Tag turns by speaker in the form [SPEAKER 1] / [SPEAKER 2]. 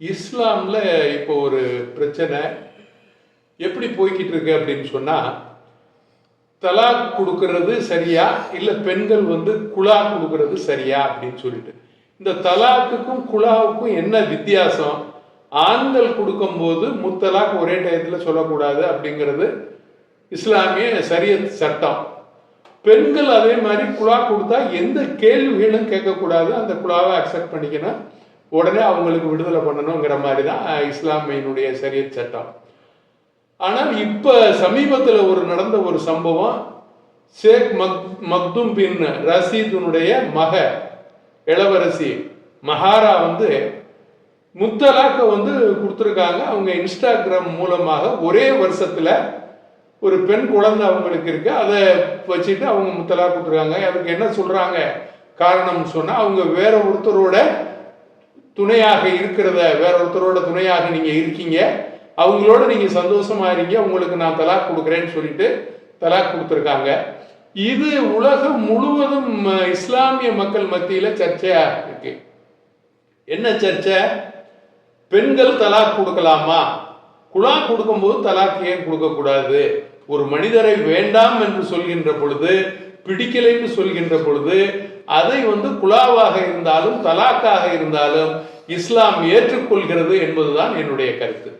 [SPEAKER 1] இஸ்லாமில் இப்போ ஒரு பிரச்சனை எப்படி போய்கிட்டு இருக்கு அப்படின்னு சொன்னால் தலாக் கொடுக்கறது சரியா இல்லை பெண்கள் வந்து குலா கொடுக்கறது சரியா அப்படின்னு சொல்லிட்டு. இந்த தலாக்குக்கும் குழாவுக்கும் என்ன வித்தியாசம்? ஆண்கள் கொடுக்கும்போது முத்தலாக் ஒரே டயத்தில் சொல்லக்கூடாது அப்படிங்கிறது இஸ்லாமிய சரிய சட்டம். பெண்கள் அதே மாதிரி குழா கொடுத்தா எந்த கேள்விகளும் கேட்கக்கூடாது. அந்த குழாவை அக்செப்ட் பண்ணிக்கணும். உடனே அவங்களுக்கு விடுதலை பண்ணணுங்கிற மாதிரி தான் இஸ்லாமியினுடைய சரிய சட்டம். ஆனால் இப்போ சமீபத்தில் ஒரு நடந்த ஒரு சம்பவம் ஷேக் மக் மக்தும் பின் ரசீதுனுடைய மக இளவரசி மஹாரா வந்து முத்தலாக்க வந்து கொடுத்துருக்காங்க. அவங்க இன்ஸ்டாகிராம் மூலமாக ஒரே வருஷத்தில் ஒரு பெண் குழந்தை அவங்களுக்கு இருக்கு. அதை வச்சுட்டு அவங்க முத்தலா கொடுத்துருக்காங்க. அதுக்கு என்ன சொல்கிறாங்க காரணம் சொன்னால் அவங்க வேற ஒருத்தரோட துணையாக இருக்கிறத வேற ஒருத்தரோட துணையாக நீங்க இருக்கீங்க. அவங்களோட நீங்க சந்தோஷமா இருங்க. உங்களுக்கு நான் தலாக் கொடுக்குறேன்னு சொல்லிட்டு தலாக் கொடுத்துருக்காங்க. இது உலகம் முழுவதும் இஸ்லாமிய மக்கள் மத்தியில சர்ச்சையா இருக்கு. என்ன சர்ச்சை? பெண்கள் தலாக் கொடுக்கலாமா? குலா கொடுக்கும்போது தலாக் ஏன் கொடுக்கக்கூடாது? ஒரு மனிதரை வேண்டாம் என்று சொல்கின்ற பொழுது பிடிக்கலைன்னு சொல்கின்ற பொழுது அதை வந்து குலாவாக இருந்தாலும் தலாக்காக இருந்தாலும் இஸ்லாம் ஏற்றுக்கொள்கிறது என்பதுதான் என்னுடைய கருத்து.